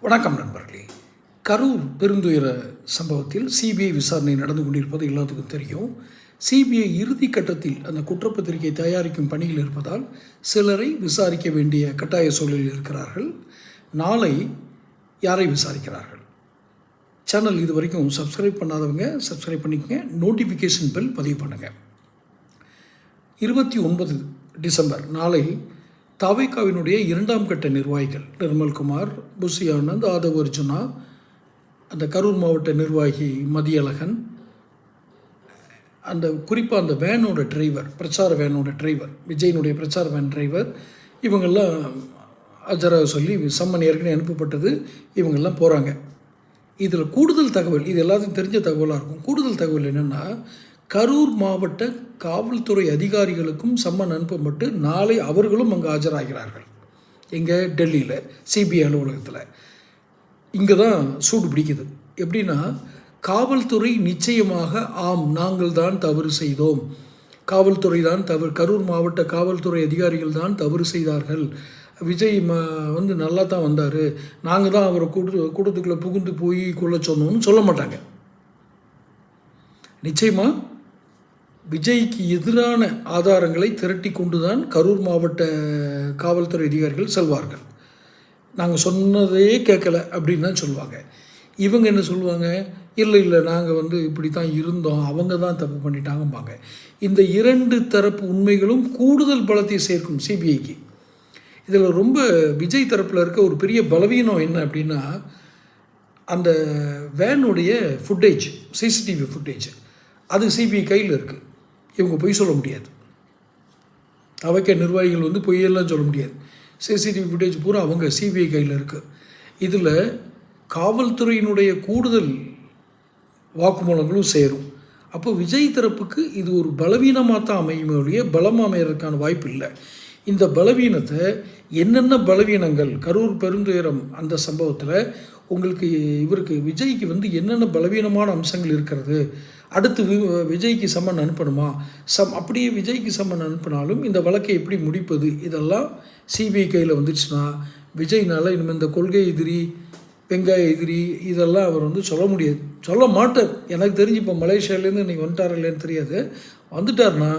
வணக்கம் நண்பர்களே. கரூர் பெருந்துயர சம்பவத்தில் சிபிஐ விசாரணை நடந்து கொண்டிருப்பது எல்லாத்துக்கும் தெரியும். சிபிஐ இறுதி கட்டத்தில் அந்த குற்றப்பத்திரிகை தயாரிக்கும் பணியில் இருப்பதால் சிலரை விசாரிக்க வேண்டிய கட்டாய சூழலில் இருக்கிறார்கள். நாளை யாரை விசாரிக்கிறார்கள்? சேனல் இது வரைக்கும் சப்ஸ்கிரைப் பண்ணாதவங்க சப்ஸ்கிரைப் பண்ணிக்கங்க. நோட்டிஃபிகேஷன் பெல் பதிவு பண்ணுங்கள் இருபத்தி ஒன்பது டிசம்பர் நாளை தாவைக்காவினுடைய இரண்டாம் கட்ட நிர்வாகிகள் நிர்மல்குமார் புசி ஆனந்த் ஆதவ் அர்ஜுனா அந்த கரூர் மாவட்ட நிர்வாகி மதியழகன் அந்த குறிப்பாக அந்த வேனோட டிரைவர் பிரச்சார வேனோட டிரைவர் விஜயனுடைய பிரச்சார வேன் டிரைவர் இவங்கெல்லாம் அஜராக சொல்லி சம்மன் ஏற்கனவே அனுப்பப்பட்டது இவங்கெல்லாம் போகிறாங்க இதில் கூடுதல் தகவல் இது எல்லாத்துக்கும் தெரிஞ்ச தகவலாக இருக்கும். கூடுதல் தகவல் என்னென்னா கரூர் மாவட்ட காவல்துறை அதிகாரிகளுக்கும் சம்மன் அனுப்பப்பட்டு நாளை அவர்களும் அங்கே ஆஜராகிறார்கள். எங்கே டெல்லியில் சிபிஐ அலுவலகத்தில். இங்கே தான் சூடு பிடிக்குது. எப்படின்னா காவல்துறை நிச்சயமாக ஆம் நாங்கள் தான் தவறு செய்தோம். காவல்துறை தான் தவறு கரூர் மாவட்ட காவல்துறை அதிகாரிகள் தான் தவறு செய்தார்கள். விஜய் ம வந்து நல்லா தான் வந்தார். நாங்கள் தான் அவரை கூட்டு கூட்டத்துக்குள்ளே புகுந்து போய் கொள்ள சொன்னோம்னு சொல்ல மாட்டாங்க. நிச்சயமாக விஜய்க்கு எதிரான ஆதாரங்களை திரட்டி கொண்டு தான் கரூர் மாவட்ட காவல்துறை அதிகாரிகள் செல்வார்கள். நாங்கள் சொன்னதே கேட்கல அப்படின்னு தான் சொல்லுவாங்க இவங்க என்ன சொல்லுவாங்க இல்லை இல்லை நாங்கள் வந்து இப்படி தான் இருந்தோம். அவங்க தான் தப்பு பண்ணிட்டாங்கம்பாங்க. இந்த இரண்டு தரப்பு உண்மைகளும் கூடுதல் பலத்தை சேர்க்கும் சிபிஐக்கு. இதில் ரொம்ப விஜய் தரப்பில் இருக்க ஒரு பெரிய பலவீனம் என்ன அப்படின்னா அந்த வேனுடைய ஃபுட்டேஜ் சிசிடிவி ஃபுட்டேஜ் அது சிபிஐ கையில் இருக்குது இவங்க பொய் சொல்ல முடியாது. அவைக்க நிர்வாகிகள் வந்து பொய்யெல்லாம் சொல்ல முடியாது. சிசிடிவி ஃபுட்டேஜ் பூரா அவங்க சிபிஐ கையில் இருக்குது இதில் காவல்துறையினுடைய கூடுதல் வாக்குமூலங்களும் சேரும். அப்போ விஜய் தரப்புக்கு இது ஒரு பலவீனமாக தான் அமையுமே ஒழிய பலமாக அமையறதுக்கான வாய்ப்பு இல்லை. இந்த பலவீனத்தை என்னென்ன பலவீனங்கள் கரூர் பெருந்துயரம் அந்த சம்பவத்தில் உங்களுக்கு இவருக்கு விஜய்க்கு வந்து என்னென்ன பலவீனமான அம்சங்கள் இருக்கிறது அடுத்து வி விஜய்க்கு சம்மன் அனுப்பணுமா? சம் அப்படியே விஜய்க்கு சம்மன் அனுப்பினாலும் இந்த வழக்கை எப்படி முடிப்பது? இதெல்லாம் சிபிஐ கையில் வந்துச்சுன்னா விஜய்னால இனிமேல் இந்த கொள்கை எதிரி வெங்காய எதிரி இதெல்லாம் அவர் வந்து சொல்ல முடியாது. சொல்ல மாட்டார். எனக்கு தெரிஞ்சு இப்போ மலேசியாவிலேருந்து இன்றைக்கி வந்துட்டார் இல்லைன்னு தெரியாது. வந்துட்டார்னா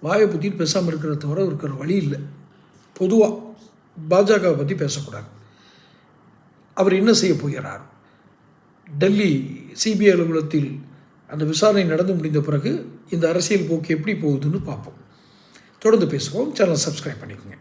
வாயை பற்றி பேசாமல் இருக்கிற தவிர இருக்கிற வழி இல்லை. பொதுவாக பாஜகவை பற்றி பேசக்கூடாது. அவர் என்ன செய்ய போகிறார்? டெல்லி சிபிஐ அலுவலகத்தில் அந்த விசாரணை நடந்து முடிந்த பிறகு இந்த அரசியல் போக்கு எப்படி போகுதுன்னு பார்ப்போம். தொடர்ந்து பேசுவோம். சேனல் சப்ஸ்கிரைப் பண்ணிக்கோங்க.